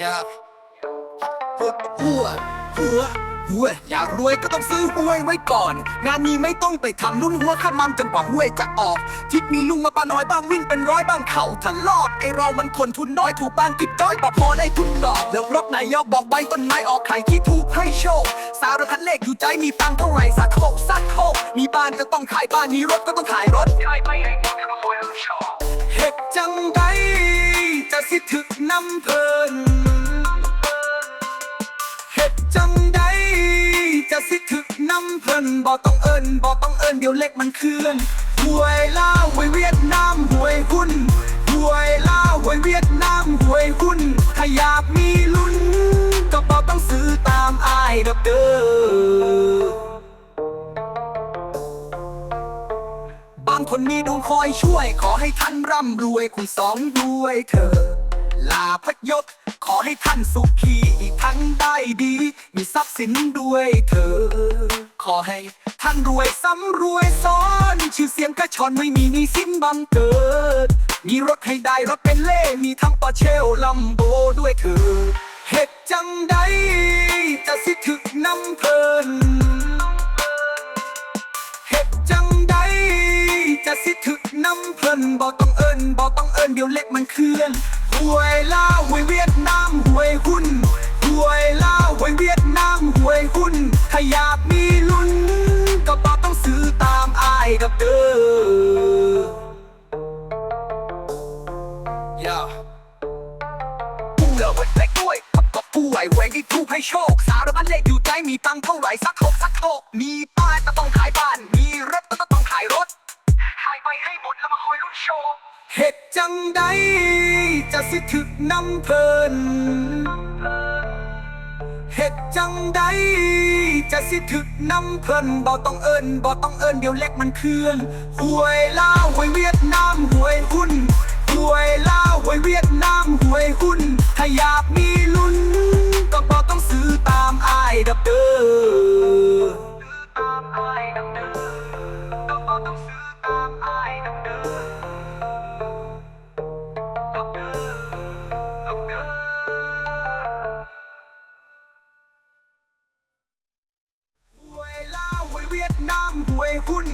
Yeah หัวหัวหัวหัวอยากรวยก็ต้องซื้อหวยไว้ก่อน งานนี้ไม่ต้องไปทำลุ้นหัวข้ามมันจนกว่าหวยจะออก ทิศมีลุงมาปาน้อยบ้างวิ่งเป็นร้อยบ้างเขาทะลอดไอเรามันคนทุนน้อยถูกบ้านกิบจ้อยปะพอได้ทุนดอกแล้วรถนายกบอกใบต้นไม้ออกไข่ที่ถูกให้โชค สารพัดเลขอยู่ใจมีตังค์เท่าไหร่สักโคกสักโคกมีบ้านก็ต้องขายบ้านมีรถก็ต้องขายรถใครไม่ให้หมดก็คอยรู้ชอบเห็ดจังใดจะสิถึกน้ำเพลิน จะสิถึกน้ำเพลินบ่ต้องเอิญบ่ต้องเอิญเดี๋ยวเล็กมันเคลื่อนหวยล่าวหวยเวียดนามหวยหุ้นหวยล่าวหวยเวียดนามหวยหุ้นถ้าอยากมีลุ้นก็บ่ต้องซื้อตามอายดับเด้อบางคนมีดวงคอยช่วย ขอให้ท่านร่ำรวยคุณสองด้วยเธอ ลาพยศขอให้ท่านสุขี ได้ดี มีทรัพย์สินด้วยเธอ ขอให้ท่านรวยซ้ำรวยซ้อน ชื่อเสียงกระชอนไม่มีหนี้สิ้นบังเกิด มีรถให้ได้รถเป็นเล่ มีทั้งปอเชลลัมโบด้วยเธอเหตุจังใดจะสิถึกน้ำเพลินเฮ็ดจังใดจะสิถึกน้ำเพลินบ่ต้องเอิญบ่ต้องเอิญเดี๋ยวเล็กมันเคลื่อนหวยลาวหวยเวียดนามหวยหุ้น มีตังเท่าไหร่สักหกสักหกมีบ้านก็ต้องขายบ้าน มีรถก็ต้องขายรถใครไปให้หมดแล้วมาคอยรู้ชอบเหตุจังใดจะสิถึกน้ำเพลินเหตุจังใดจะสิถึกน้ำเพลินบ่ต้องเอิญบ่ต้องเอิญเดี๋ยวเล็กมันเคลื่อนหวยลาวหวยเวียดนามหวยหุ้น น้ำหวยหุ้น